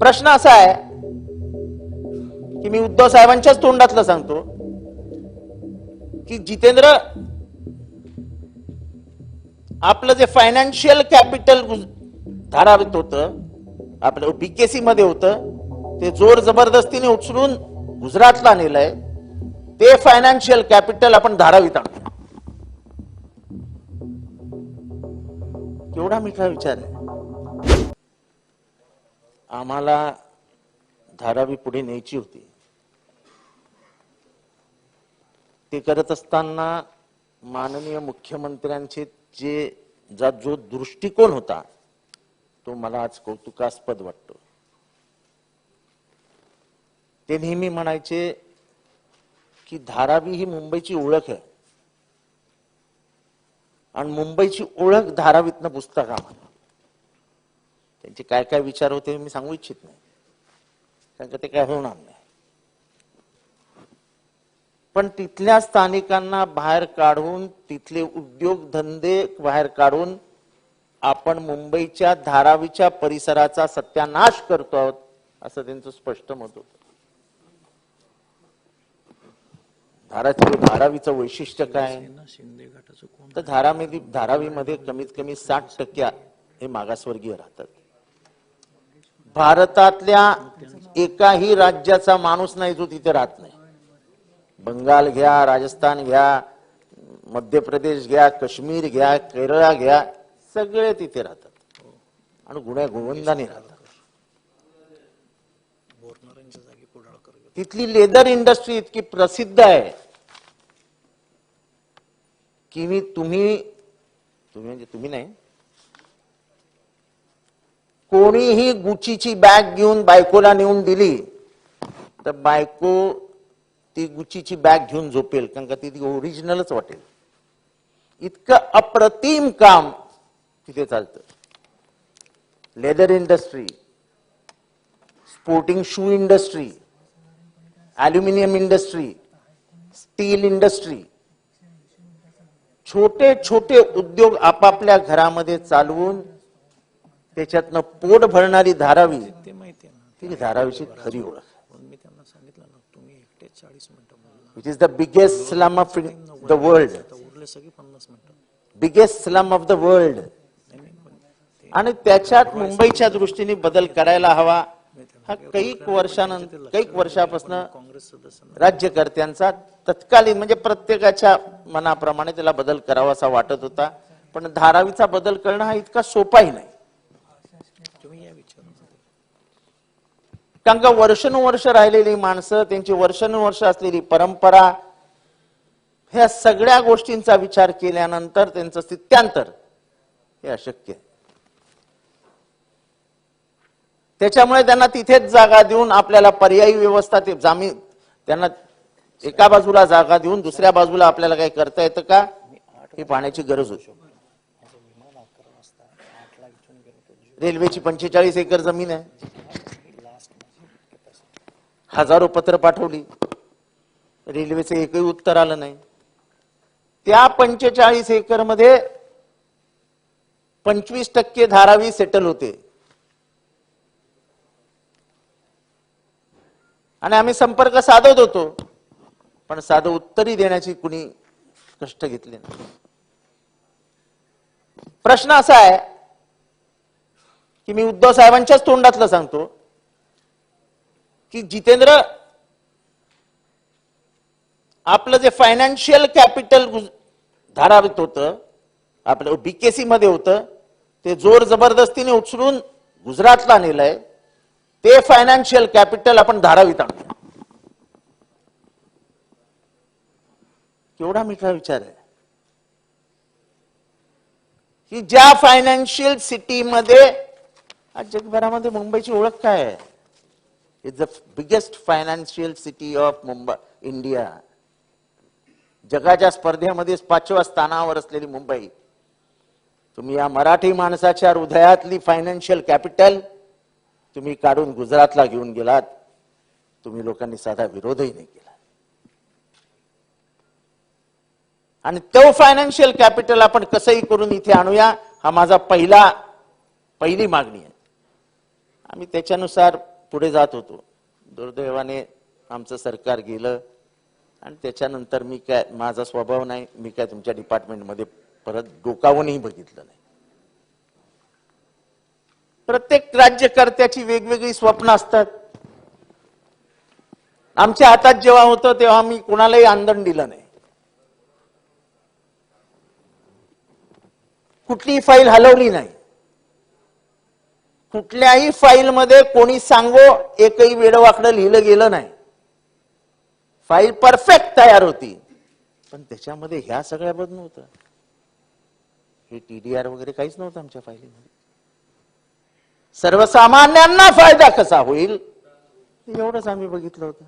प्रश्न असा आहे की मी उद्धव साहेबांच्याच तोंडातलं सांगतो की जितेंद्र आपलं जे फायनान्शियल कॅपिटल धारावीत होतं आपलं बीकेसी मध्ये होतं ते जोर जबरदस्तीने उचलून गुजरातला नेलंय ते फायनान्शियल कॅपिटल आपण धारावीत आणतो. केवढा मिठा विचार आहे. आम्हाला धारावी पुढे न्यायची होती. ते करत असताना माननीय मुख्यमंत्र्यांचे जे जा जो दृष्टिकोन होता तो मला आज कौतुकास्पद वाटतो. ते नेहमी म्हणायचे की धारावी ही मुंबईची ओळख आहे. आणि मुंबईची ओळख धारावीतनं पुस्तक आम्हाला. त्यांचे काय काय विचार होते मी सांगू इच्छित नाही. कारण का ते काय होणार नाही. पण तिथल्या स्थानिकांना बाहेर काढून तिथले उद्योग धंदे बाहेर काढून आपण मुंबईच्या धारावीच्या परिसराचा सत्यानाश करतो आहोत असं त्यांचं स्पष्ट मत होत. धारावी धारावीचं वैशिष्ट्य काय? तर धारामध्ये धारावीमध्ये कमीत कमी साठ टक्के हे मागासवर्गीय राहतात. भारतातल्या एकाही राज्याचा माणूस नाही जो तिथे राहत नाही. बंगाल घ्या राजस्थान घ्या मध्य प्रदेश घ्या काश्मीर घ्या केरळा घ्या सगळे तिथे राहतात. आणि गुण्या गोविंदाने राहतात. तिथली लेदर इंडस्ट्री इतकी प्रसिद्ध आहे की मी तुम्ही तुम्ही म्हणजे तुम्ही नाही कोणीही गुचीची बॅग घेऊन बायकोला नेऊन दिली तर बायको ती गुचीची बॅग घेऊन झोपेल कारण का ती ती ओरिजिनलच वाटेल. इतकं अप्रतिम काम तिथे चालतं. Leather industry sporting shoe industry aluminium industry steel industry छोटे छोटे उद्योग आपापल्या घरामध्ये चालवून त्याच्यातनं पोट भरणारी धारावी. ते माहिती ती धारावीची खरी ओळख. म्हणून मी त्यांना सांगितलं ना तुम्ही एकटे चाळीस मिनिटं बोलला. Which is the biggest slum of the world आता उरले सगळे पन्नास मिनिटं. Biggest slum of the world नाही नाही पण ते आणि त्याच्यात मुंबईच्या दृष्टीने बदल करायला हवा. हा कैक वर्षानंतर कैक वर्षापासून काँग्रेस सदस्यांना राज्यकर्त्यांचा तत्कालीन म्हणजे प्रत्येकाच्या मनाप्रमाणे त्याला बदल करावासा वाटत होता. पण धारावीचा बदल करणं हा इतका सोपाही नाही तुम्ही या विचारून कारण का वर्षानुवर्ष राहिलेली माणसं त्यांची वर्षानुवर्ष असलेली परंपरा ह्या सगळ्या गोष्टींचा विचार केल्यानंतर त्यांचं स्थित्यांतर हे अशक्य आहे. त्याच्यामुळे त्यांना तिथेच जागा देऊन आपल्याला पर्यायी व्यवस्था ते जामीन त्यांना एका बाजूला जागा देऊन दुसऱ्या बाजूला आपल्याला काही करता येतं का? हे पाहण्याची गरज होती. रेल्वेची पंचेचाळीस एकर जमीन आहे. हजारो पत्र पाठवली. रेल्वेचं एकही उत्तर आलं नाही. त्या पंचेचाळीस एकरमध्ये पंचवीस टक्के धारावी सेटल होते. आणि आम्ही संपर्क साधत होतो पण साधं उत्तरही देण्याची कुणी कष्ट घेतले नाही. प्रश्न असा आहे की मी उद्धव साहेबांच्याच तोंडातलं सांगतो की जितेंद्र आपलं जे फायनान्शियल कॅपिटल धारावीत होतं आपलं बीकेसी मध्ये होतं ते जोर जबरदस्तीने उचलून गुजरातला नेलंय ते फायनान्शियल कॅपिटल आपण धारावीत आणतो केवढा मिठा विचार आहे. की ज्या फायनान्शियल सिटीमध्ये आज जगभरामध्ये मुंबईची ओळख काय आहे? Is the biggest financial city of Mumbai India जगाच्या स्पर्धेमध्येच पाचव्या स्थानावर असलेली मुंबई. तुम्ही या मराठी माणसाच्या हृदयातली फायनान्शियल कॅपिटल तुम्ही काढून गुजरातला घेऊन गेलात. तुम्ही लोकांनी साधा विरोधही नाही केला. आणि तो फायनान्शियल कॅपिटल आपण कसंही करून इथे आणूया हा माझा पहिला पहिली मागणी आहे. आम्ही त्याच्यानुसार पुढे जात होतो. दुर्दैवाने आमचं सरकार गेलं आणि त्याच्यानंतर मी काय माझा स्वभाव नाही मी काय तुमच्या डिपार्टमेंटमध्ये परत डोकावूनही बघितलं नाही. प्रत्येक राज्यकर्त्याची वेगवेगळी स्वप्न असतात. आमच्या हातात जेव्हा होतं तेव्हा मी कुणालाही आंदण दिलं नाही. कुठलीही फाईल हलवली नाही. कुठल्याही फाईलमध्ये कोणी सांगो एकही वेडवाकडं लिहिलं गेलं नाही. फाईल परफेक्ट तयार होती. पण त्याच्यामध्ये ह्या सगळ्या नव्हतं. हे टीडीआर वगैरे काहीच नव्हतं आमच्या फाईलमध्ये. सर्वसामान्यांना फायदा कसा होईल? एवढंच आम्ही बघितलं होतं.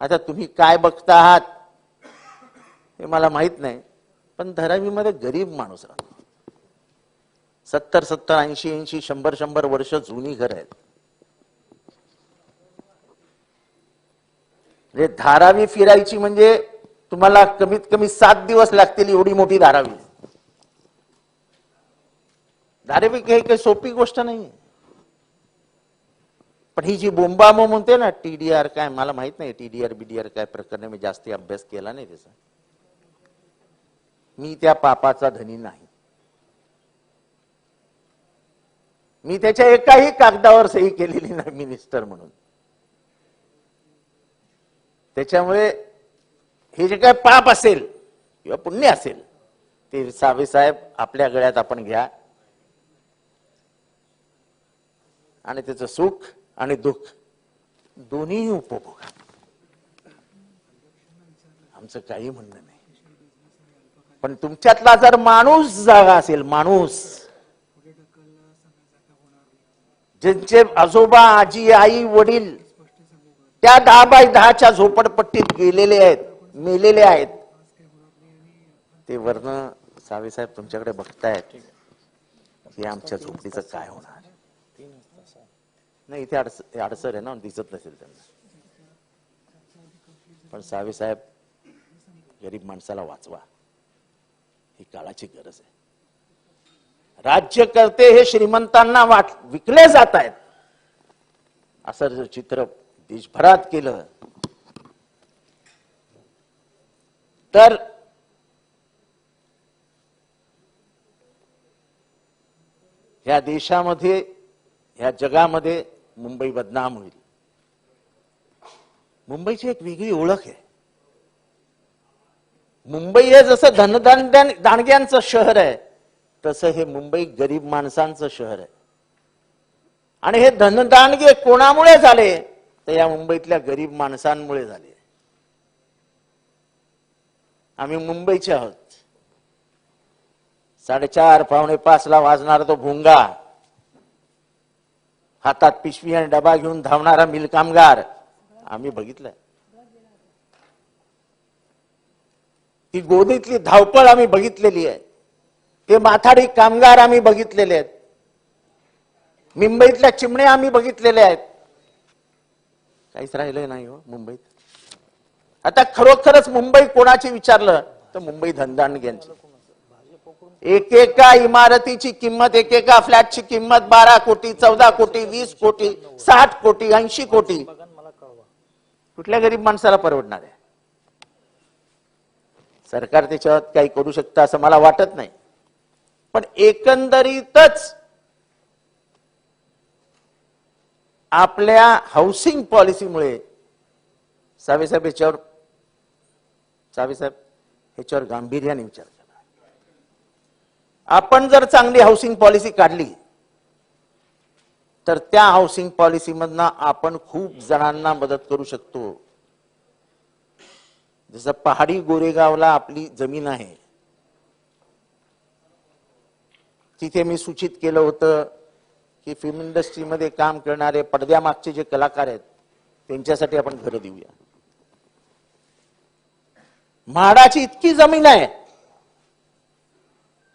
आता तुम्ही काय बघता आहात हे मला माहीत नाही. पण धारावीमध्ये गरीब माणूस राहतो. सत्तर सत्तर ऐंशी ऐंशी शंभर शंभर वर्ष जुनी घर आहेत. म्हणजे धारावी फिरायची म्हणजे तुम्हाला कमीत कमी सात दिवस लागतील एवढी मोठी धारावी. धारावी काही काही सोपी गोष्ट नाही पण ही जी बोंबामो म्हणते ना टीडीआर काय मला माहीत नाही टीडीआर बीडीआर काय प्रकरण मी जास्ती अभ्यास केला नाही त्याचा. मी त्या पापाचा धनी नाही. मी त्याच्या एकाही कागदावर सही केलेली नाही मिनिस्टर म्हणून. त्याच्यामुळे हे जे काय पाप असेल किंवा पुण्य असेल ते सावे साहेब आपल्या गळ्यात आपण घ्या. आणि त्याचं सुख आणि दुःख दोन्ही उपभोगा. आमचं काही म्हणणं नाही. पण तुमच्यातला जर माणूस जागा असेल माणूस ज्यांचे आजोबा आजी आई वडील त्या दहा बाय दहाच्या झोपडपट्टीत गेलेले आहेत मेलेले आहेत. ते वर्ण साहेब तुमच्याकडे बघतायत की आमच्या झोपडीचं काय होणार. नाही इथे अडचण अडचण अडसर आहे ना दिसत नसेल त्यांना. पण सावे साहेब गरीब माणसाला वाचवा. ही काळाची गरज आहे. राज्यकर्ते हे श्रीमंतांना वाट विकले जात आहेत असं जर चित्र देशभरात केलं तर ह्या देशामध्ये ह्या जगामध्ये मुंबई बदनाम होईल. मुंबईची एक वेगळी ओळख आहे. मुंबई हे जसं धनदान दांडग्यांचं शहर आहे तसं हे मुंबई गरीब माणसांचं शहर आहे. आणि हे धनदानगे कोणामुळे झाले? तर या मुंबईतल्या गरीब माणसांमुळे झाले. आम्ही मुंबईचे आहोत. साडेचार पावणे पाच ला वाजणारा तो भुंगा. हातात पिशवी आणि डबा घेऊन धावणारा मिल कामगार आम्ही बघितलं ती गोदीतली धावपळ आम्ही बघितलेली आहे. हे माथाडी कामगार आम्ही बघितलेले आहेत. मुंबईतल्या चिमणे आम्ही बघितलेले आहेत. काहीच राहिलंय नाही हो मुंबईत. आता खरोखरच मुंबई कोणाची विचारलं तर मुंबई धंदांडग्यांची एकेका इमारतीची किंमत एकेका फ्लॅटची किंमत बारा कोटी चौदा कोटी वीस कोटी साठ कोटी ऐंशी कोटी. कुठल्या गरीब माणसाला परवडणार आहे? सरकार त्याच्यावर काही करू शकतं असं मला वाटत नाही. पण एकंदरीतच आपल्या हाऊसिंग पॉलिसीमुळे साहेब याच्यावर साहेब ह्याच्यावर गांभीर्याने विचार करा. आपण जर चांगली हाऊसिंग पॉलिसी काढली तर त्या हाऊसिंग पॉलिसीमधनं आपण खूप जणांना मदत करू शकतो. जसं पहाडी गोरेगावला आपली जमीन आहे. तिथे मी सूचित केलं होतं की फिल्म इंडस्ट्रीमध्ये काम करणारे पडद्यामागचे जे कलाकार आहेत त्यांच्यासाठी आपण घरं देऊया. म्हाडाची इतकी जमीन आहे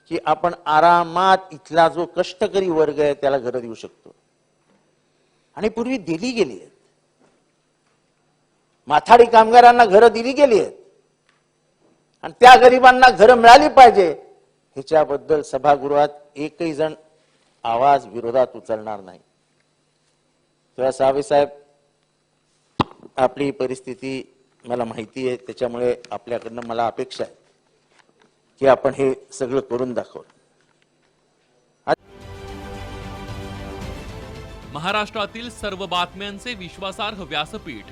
की आपण आरामात इथला जो कष्टकरी वर्ग आहे त्याला घरं देऊ शकतो. आणि पूर्वी दिली गेली आहेत. माथाडी कामगारांना घरं दिली गेली आहेत. आणि त्या गरिबांना घरं मिळाली पाहिजे. ह्याच्याबद्दल सभागृहात एकही जण आवाज विरोधात उचलणार नाही. तेव्हा सावे साहेब आपली परिस्थिती मला माहिती आहे त्याच्यामुळे आपल्याकडनं मला अपेक्षा आहे की आपण हे सगळं करून दाखवू. महाराष्ट्रातील सर्व बातम्यांचे विश्वासार्ह व्यासपीठ